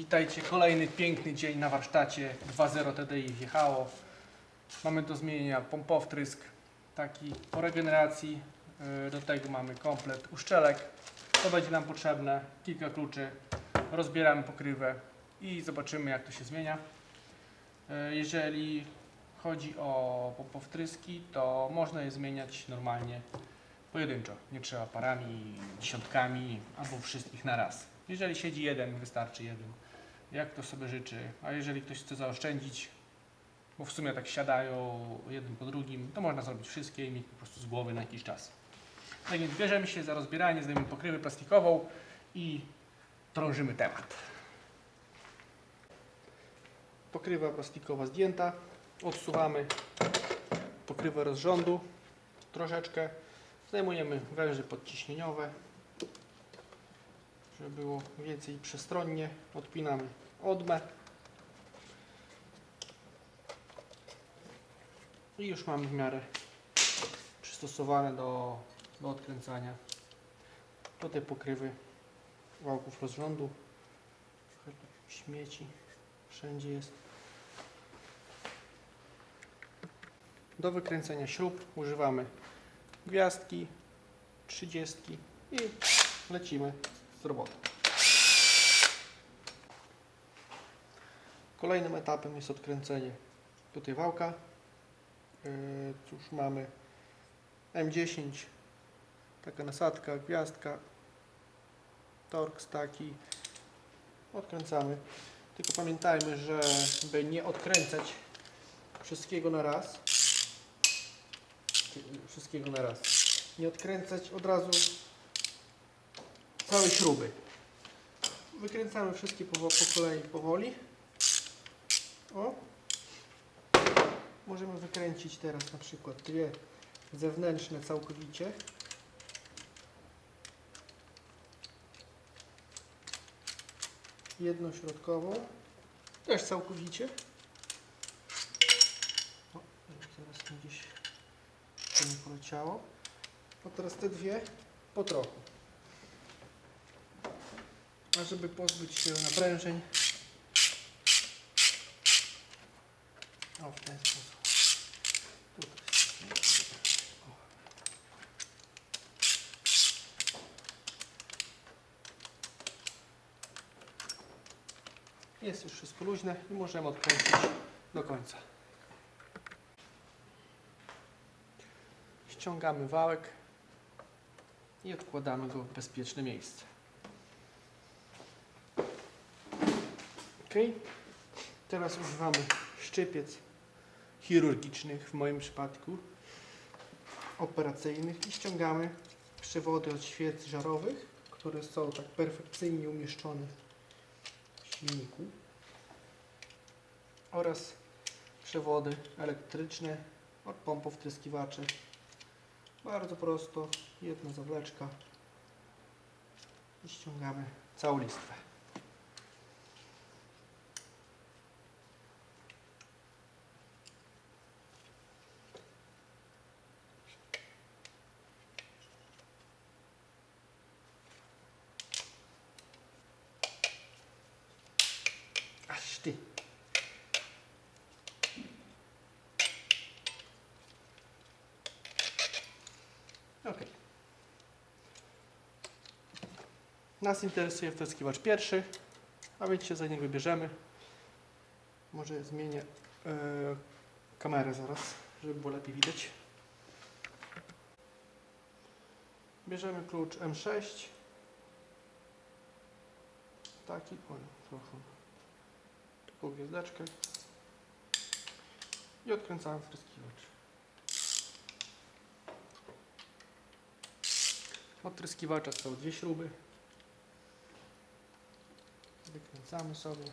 Witajcie, kolejny piękny dzień na warsztacie 2.0 TDI wjechało. Mamy do zmienienia pompowtrysk, taki po regeneracji. Yy, Do tego mamy komplet uszczelek. To będzie nam potrzebne, kilka kluczy. Rozbieramy pokrywę i zobaczymy jak to się zmienia. Yy, Jeżeli chodzi o pompowtryski, to można je zmieniać normalnie pojedynczo. Nie trzeba parami, dziesiątkami albo wszystkich na raz. Jeżeli siedzi jeden, wystarczy jeden. Jak to sobie życzy. A jeżeli ktoś chce zaoszczędzić, bo w sumie tak siadają jeden po drugim, to można zrobić wszystkie i mieć po prostu z głowy na jakiś czas. Tak więc bierzemy się za rozbieranie, zdejmujemy pokrywę plastikową i drążymy temat. Pokrywa plastikowa zdjęta. Odsuwamy pokrywę rozrządu troszeczkę. Zdejmujemy węże podciśnieniowe, żeby było więcej przestronnie. Odpinamy odmę. I już mamy w miarę przystosowane do, do odkręcania. Do tej pokrywy wałków rozrządu. Śmieci wszędzie jest. Do wykręcenia śrub używamy gwiazdki, 30 i lecimy z robotą. Kolejnym etapem jest odkręcenie tutaj wałka. Yy, Cóż mamy M10, taka nasadka, gwiazdka, torx taki. Odkręcamy. Tylko pamiętajmy, że by nie odkręcać wszystkiego na raz, wszystkiego na raz. Nie odkręcać od razu całej śruby. Wykręcamy wszystkie po, po kolei powoli. O. Możemy wykręcić teraz na przykład dwie zewnętrzne całkowicie. Jedną środkową. Też całkowicie. O, mi gdzieś to mi poleciało. A teraz te dwie po trochu. Żeby pozbyć się naprężeń, o w ten sposób. Jest już wszystko luźne i możemy odkręcić do końca. Ściągamy wałek i odkładamy go w bezpieczne miejsce. Ok. Teraz używamy szczypiec chirurgicznych w moim przypadku operacyjnych i ściągamy przewody od świec żarowych, które są tak perfekcyjnie umieszczone w silniku oraz przewody elektryczne od pompów wtryskiwaczy bardzo prosto, jedna zawleczka i ściągamy całą listwę. Aż ty. Ok. Nas interesuje wtryskiwacz pierwszy, a więc się za niego bierzemy. Może zmienię e, kamerę zaraz, żeby było lepiej widać. Bierzemy klucz M6. Taki, oj, trochę. Taką gwiazdeczkę. I odkręcamy wtryskiwacz. Od tryskiwacza są dwie śruby. Wykręcamy sobie.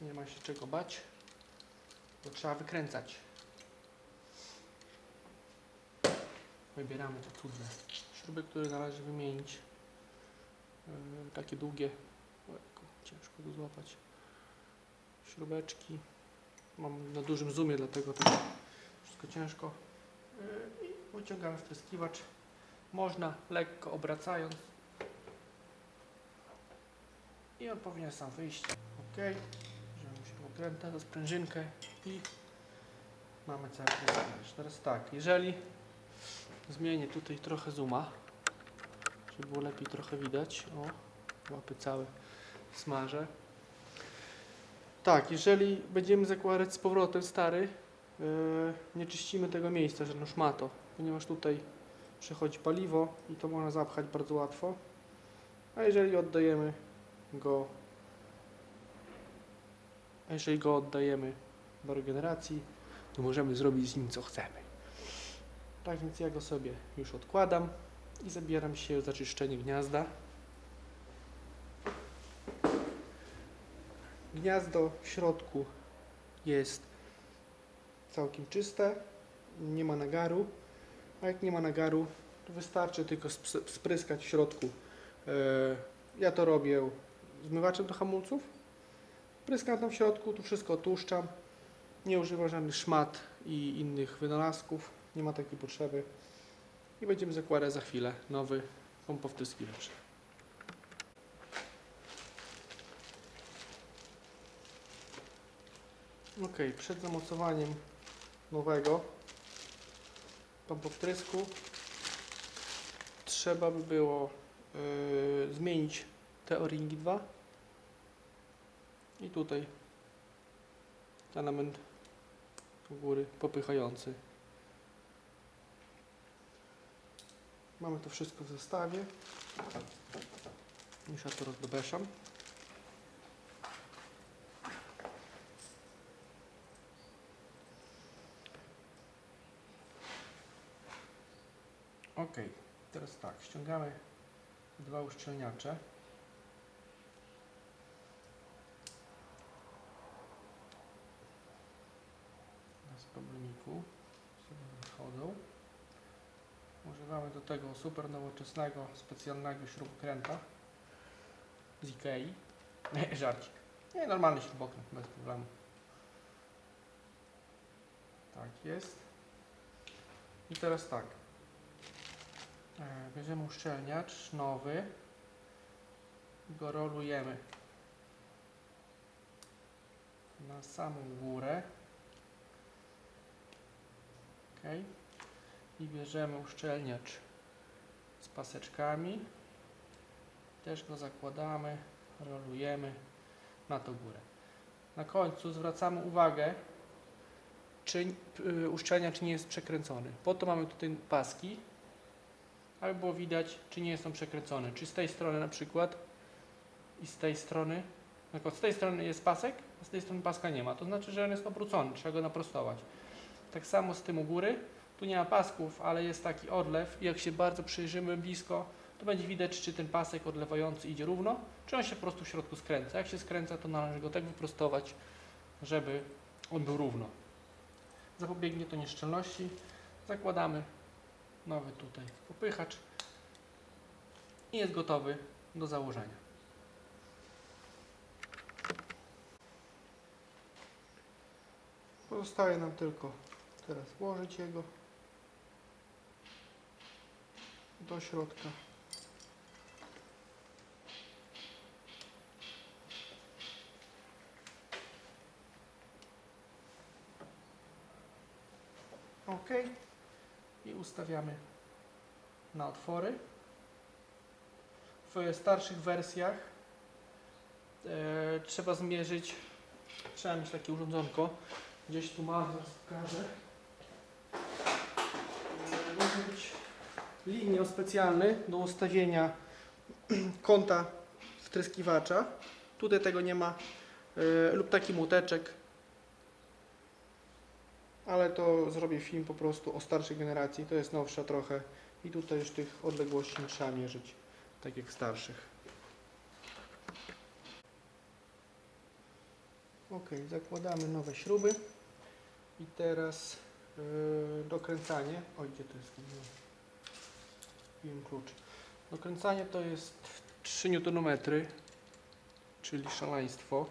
Nie ma się czego bać, bo trzeba wykręcać. Wybieramy te trudne śruby, które należy wymienić. Yy, takie długie, ciężko go złapać. Śrubeczki. Mam na dużym zoomie, dlatego to wszystko ciężko. Yy, I wyciągamy wtryskiwacz Można lekko obracając. I on powinien sam wyjść. Ok. Bierzemy śrubokręta za sprężynkę i mamy cały pryskiwacz. Teraz tak, jeżeli zmienię tutaj trochę zooma, żeby było lepiej trochę widać. O, łapy całe smażę. Tak, jeżeli będziemy zakładać z powrotem stary, yy, nie czyścimy tego miejsca żadną szmato, ponieważ tutaj przechodzi paliwo i to można zapchać bardzo łatwo. A jeżeli oddajemy go, a jeżeli go oddajemy do regeneracji, to możemy zrobić z nim co chcemy. Tak więc ja go sobie już odkładam i zabieram się za czyszczenie gniazda. Gniazdo w środku jest całkiem czyste, nie ma nagaru, a jak nie ma nagaru, to wystarczy tylko spryskać w środku. E, Ja to robię zmywaczem do hamulców. Pryskam tam w środku, tu wszystko otłuszczam. Nie używam żadnych szmat i innych wynalazków, nie ma takiej potrzeby. I będziemy zakładać za chwilę nowy pompowtryskiwacz. Ok, przed zamocowaniem nowego pompowtrysku trzeba by było yy, zmienić te o-ringi 2 i tutaj element u góry popychający. Mamy to wszystko w zestawie. Już ja to rozdobeszam. Ok, teraz tak, ściągamy dwa uszczelniacze. Bez problemiku sobie wychodzą. Używamy do tego super nowoczesnego, specjalnego śrubokręta z Ikei. Żarcik. Nie, normalny śrubokręt, bez problemu. Tak jest. I teraz tak. E, Bierzemy uszczelniacz nowy go rolujemy na samą górę. Ok. I bierzemy uszczelniacz z paseczkami. Też go zakładamy, rolujemy na tą górę. Na końcu zwracamy uwagę, czy y, uszczelniacz nie jest przekręcony. Po to mamy tutaj paski, aby było widać, czy nie jest on przekręcony. Czy z tej strony na przykład i z tej strony, na przykład z tej strony jest pasek, a z tej strony paska nie ma. To znaczy, że on jest obrócony, trzeba go naprostować. Tak samo z tym u góry. Tu nie ma pasków, ale jest taki odlew i jak się bardzo przyjrzymy blisko, to będzie widać, czy ten pasek odlewający idzie równo, czy on się po prostu w środku skręca. Jak się skręca, to należy go tak wyprostować, żeby on był równo. Zapobiegnie to nieszczelności. Zakładamy nowy tutaj popychacz i jest gotowy do założenia. Pozostaje nam tylko teraz włożyć jego do środka. OK. I ustawiamy na otwory. W starszych wersjach e, trzeba zmierzyć, trzeba mieć takie urządzonko, gdzieś tu mam, zaraz pokażę. E, Może być linią specjalny do ustawienia kąta wtryskiwacza. Tutaj tego nie ma. E, lub taki młoteczek. Ale to zrobię film po prostu o starszej generacji. To jest nowsza trochę. I tutaj już tych odległości nie trzeba mierzyć, tak jak starszych. Ok, zakładamy nowe śruby. I teraz yy, dokręcanie. Oj, gdzie to jest? Wiem klucz. Dokręcanie to jest 3 Nm, czyli szaleństwo.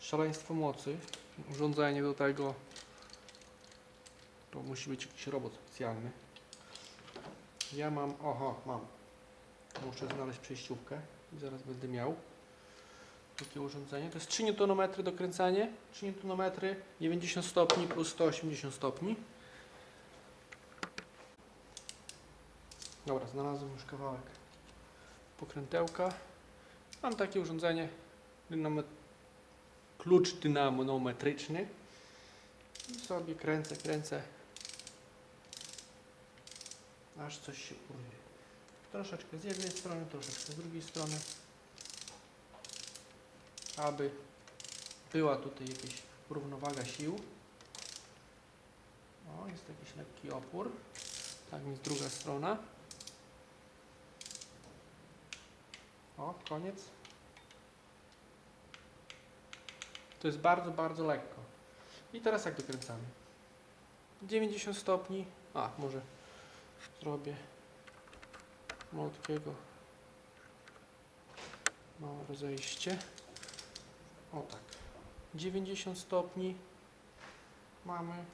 Szaleństwo mocy. Urządzenie do tego to musi być jakiś robot specjalny. Ja mam, oho, mam. Muszę znaleźć przejściówkę i zaraz będę miał takie urządzenie. To jest 3 Nm dokręcanie, 3 Nm, 90 stopni plus 180 stopni. Dobra, znalazłem już kawałek pokrętełka. Mam takie urządzenie, dynamo, klucz dynamometryczny. I sobie kręcę, kręcę. Aż coś się urwie. Troszeczkę z jednej strony, troszeczkę z drugiej strony. Aby była tutaj jakaś równowaga sił. O, jest jakiś lekki opór. Tak więc druga strona. O, koniec. To jest bardzo, bardzo lekko. I teraz jak dokręcamy? 90 stopni. A, może zrobię malutkiego małe rozejście. O tak. 90 stopni. Mamy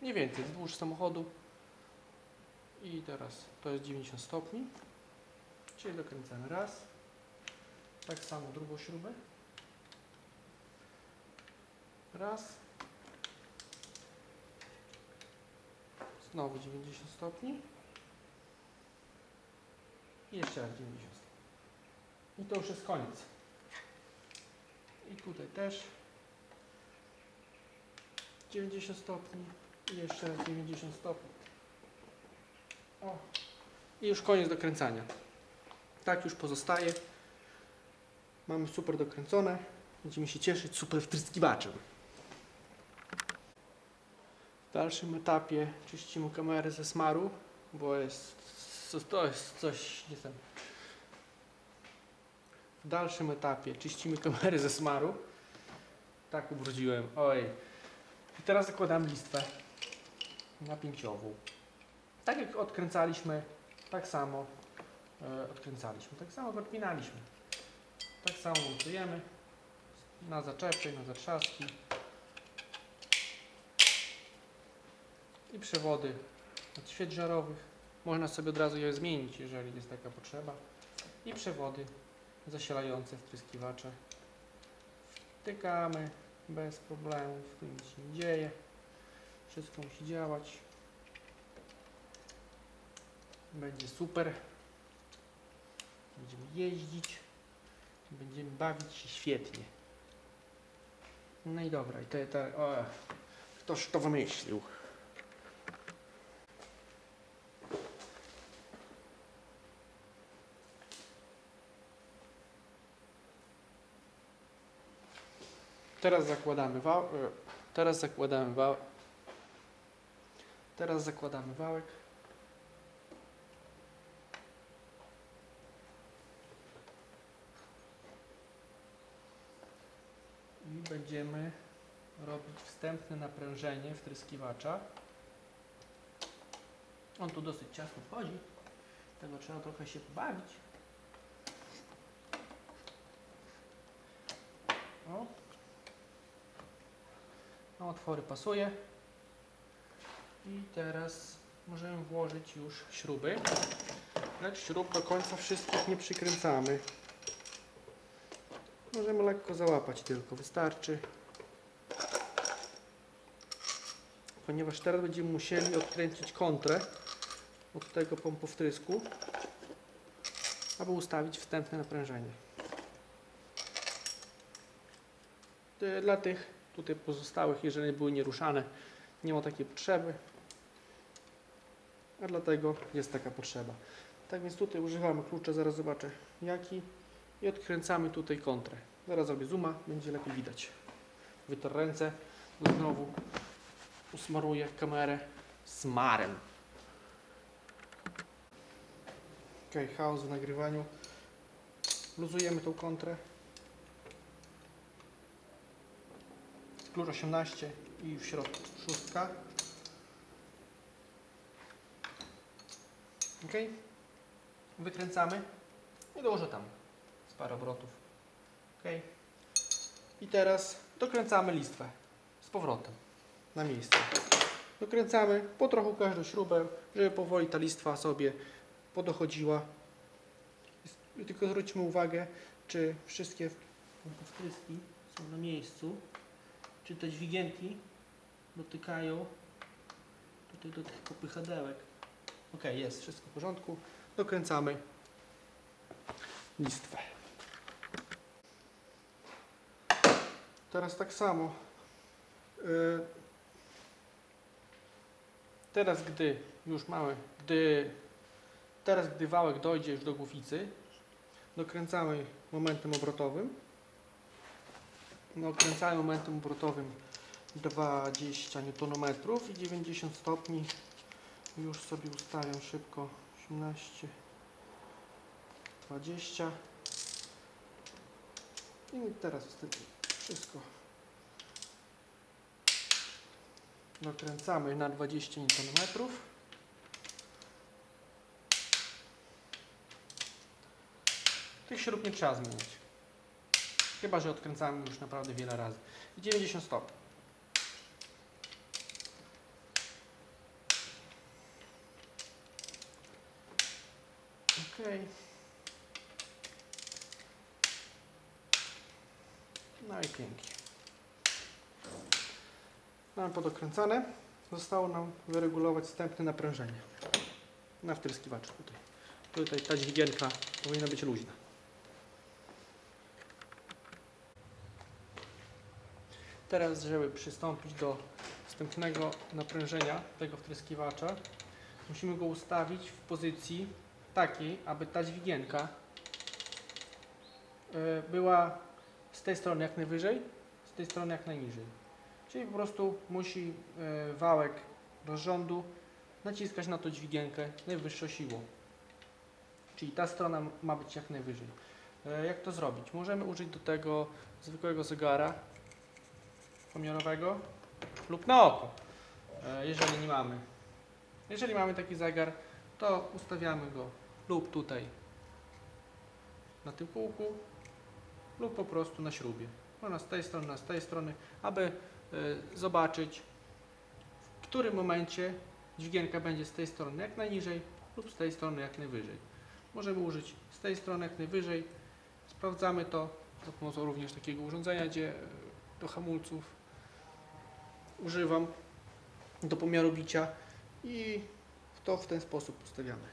mniej więcej wzdłuż samochodu. I teraz to jest 90 stopni. Czyli dokręcamy raz. Tak samo drugą śrubę. Raz. Znowu 90 stopni. I jeszcze raz 90 stopni. I to już jest koniec. I tutaj też 90 stopni. I jeszcze raz 90 stopni. O. I już koniec dokręcania. Tak już pozostaje. Mamy super dokręcone. Będziemy się cieszyć super wtryskiwaczem. W dalszym etapie czyścimy kamerę ze smaru, bo jest, to jest coś niesamowitego. W dalszym etapie czyścimy kamerę ze smaru. Tak ubrudziłem. Oj. I teraz zakładam listwę napięciową. Tak jak odkręcaliśmy, tak samo e, odkręcaliśmy. Tak samo go odpinaliśmy. Tak samo montujemy na zaczepy, na zatrzaski. I przewody od świec żarowych. Można sobie od razu je zmienić, jeżeli jest taka potrzeba. I przewody zasilające wtryskiwacze. Wtykamy bez problemów, nic się nie dzieje. Wszystko musi działać. Będzie super. Będziemy jeździć. Będziemy bawić się świetnie. No i dobra, i te, te, o, ktoś to wymyślił. Teraz zakładamy wał, e, teraz zakładamy wał, teraz zakładamy wałek. I będziemy robić wstępne naprężenie wtryskiwacza. On tu dosyć ciasno wchodzi, tego trzeba trochę się pobawić. O. Na otwory pasuje. I teraz możemy włożyć już śruby. Lecz śrub do końca wszystkich nie przykręcamy. Możemy lekko załapać tylko, wystarczy. Ponieważ teraz będziemy musieli odkręcić kontrę od tego pompowtrysku, aby ustawić wstępne naprężenie. Dla tych tutaj pozostałych, jeżeli były nieruszane, nie ma takiej potrzeby, a dlatego jest taka potrzeba. Tak więc tutaj używamy klucza, zaraz zobaczę jaki i odkręcamy tutaj kontrę. Zaraz zrobię zooma, będzie lepiej widać. Wytar ręce, bo znowu usmaruję kamerę smarem. Ok, chaos w nagrywaniu. Luzujemy tą kontrę. Klucz 18 i w środku szóstka. Ok. Wykręcamy i dołożę tam z parę obrotów. Ok. I teraz dokręcamy listwę z powrotem na miejsce. Dokręcamy po trochu każdą śrubę, żeby powoli ta listwa sobie podochodziła. Tylko zwróćmy uwagę, czy wszystkie wtryski są na miejscu, czy te dźwigienki dotykają tutaj do tych popychadełek. Ok, jest wszystko w porządku. Dokręcamy listwę. Teraz tak samo. Y, Teraz, gdy już mamy, gdy, teraz, gdy wałek dojdzie już do głowicy, dokręcamy momentem obrotowym. Dokręcamy momentem obrotowym 20 Nm i 90 stopni. Już sobie ustawiam szybko 18, 20. I teraz wszystko dokręcamy na 20 Nm. Tych śrub nie trzeba zmieniać. Chyba, że odkręcamy już naprawdę wiele razy. I 90 stopni. Ok. No i pięknie. Mamy podokręcane. Zostało nam wyregulować wstępne naprężenie na wtryskiwaczu tutaj. Tutaj ta dźwigienka powinna być luźna. Teraz, żeby przystąpić do wstępnego naprężenia tego wtryskiwacza, musimy go ustawić w pozycji takiej, aby ta dźwigienka e, była z tej strony jak najwyżej, z tej strony jak najniżej. Czyli po prostu musi e, wałek rozrządu naciskać na tą dźwigienkę najwyższą siłą. Czyli ta strona ma być jak najwyżej. E, Jak to zrobić? Możemy użyć do tego zwykłego zegara pomiarowego lub na oko, e, jeżeli nie mamy. Jeżeli mamy taki zegar, to ustawiamy go lub tutaj na tym kółku, lub po prostu na śrubie. Można z tej strony, z tej strony, aby e, zobaczyć, w którym momencie dźwigienka będzie z tej strony jak najniżej lub z tej strony jak najwyżej. Możemy użyć z tej strony jak najwyżej. Sprawdzamy to za pomocą również takiego urządzenia, gdzie e, do hamulców używam do pomiaru bicia i to w ten sposób ustawiamy.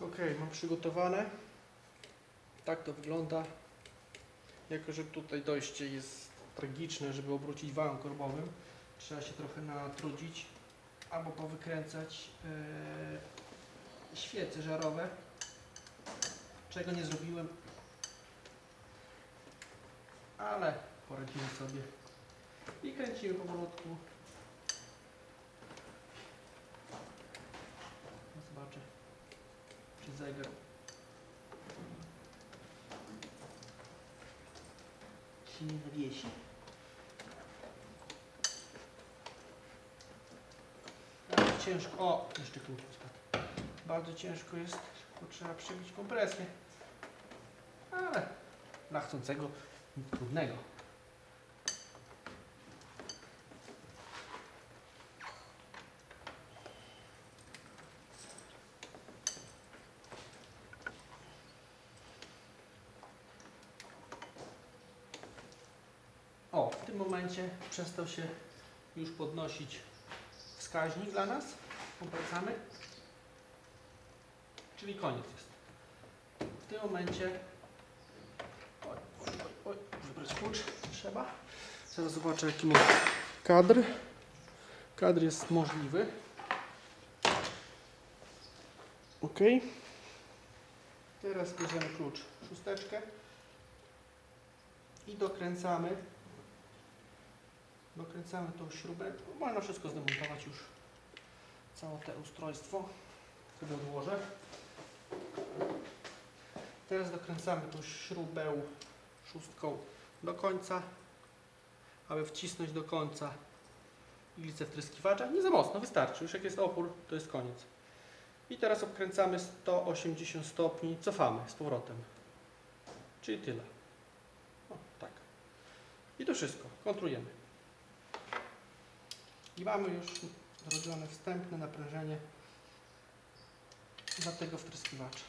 Ok, mam przygotowane. Tak to wygląda. Jako, że tutaj dojście jest tragiczne, żeby obrócić wałem korbowym, trzeba się trochę natrudzić albo powykręcać e, świece żarowe, czego nie zrobiłem, ale poradzimy sobie i kręcimy powolutku. Zobaczę, czy zegar się nie nawiesi. Bardzo ciężko. O, jeszcze spadł. Bardzo ciężko jest, bo trzeba przebić kompresję. Ale dla chcącego nic trudnego. O, w tym momencie przestał się już podnosić wskaźnik dla nas. Obracamy. Czyli koniec jest. W tym momencie. Klucz trzeba. Zaraz zobaczę jaki ma kadr. Kadr jest możliwy. Ok. Teraz bierzemy klucz szósteczkę i dokręcamy. Dokręcamy tą śrubę. Można wszystko zdemontować już. Całe te ustrojstwo. Sobie odłożę. Teraz dokręcamy tą śrubę szóstką do końca, aby wcisnąć do końca iglicę wtryskiwacza. Nie za mocno, wystarczy. Już jak jest opór, to jest koniec. I teraz obkręcamy 180 stopni, cofamy z powrotem. Czyli tyle. O, tak. I to wszystko. Kontrujemy. I mamy już zrobione wstępne naprężenie dla tego wtryskiwacza.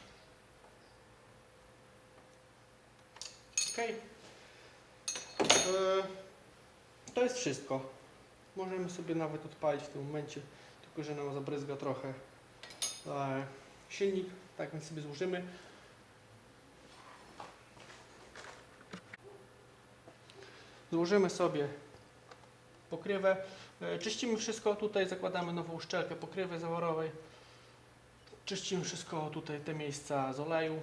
Ok. To jest wszystko. Możemy sobie nawet odpalić w tym momencie, tylko że nam zabryzga trochę e, silnik. Tak więc sobie złożymy. Złożymy sobie pokrywę. E, Czyścimy wszystko tutaj, zakładamy nową uszczelkę pokrywy zaworowej. Czyścimy wszystko tutaj, te miejsca z oleju,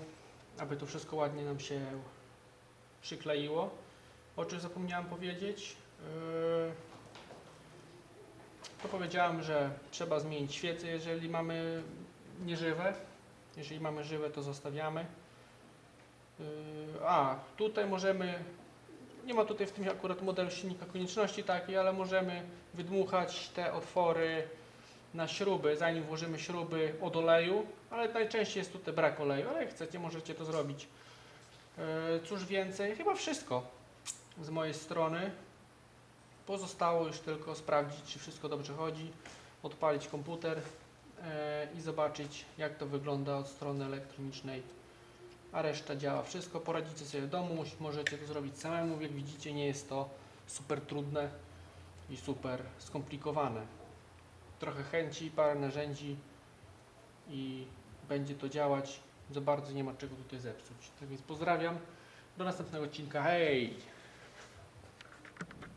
aby to wszystko ładnie nam się przykleiło. O czym zapomniałem powiedzieć? Yy, To powiedziałem, że trzeba zmienić świece, jeżeli mamy nieżywe. Jeżeli mamy żywe, to zostawiamy. Yy, A, tutaj możemy, nie ma tutaj w tym akurat modelu silnika konieczności takiej, ale możemy wydmuchać te otwory na śruby, zanim włożymy śruby od oleju, ale najczęściej jest tutaj brak oleju, ale jak chcecie, możecie to zrobić. Yy, Cóż więcej, chyba wszystko z mojej strony. Pozostało już tylko sprawdzić, czy wszystko dobrze chodzi, odpalić komputer e, i zobaczyć, jak to wygląda od strony elektronicznej. A reszta działa wszystko. Poradzicie sobie w domu, możecie to zrobić samemu. Jak widzicie, nie jest to super trudne i super skomplikowane. Trochę chęci, parę narzędzi i będzie to działać. Za bardzo nie ma czego tutaj zepsuć. Tak więc pozdrawiam. Do następnego odcinka. Hej!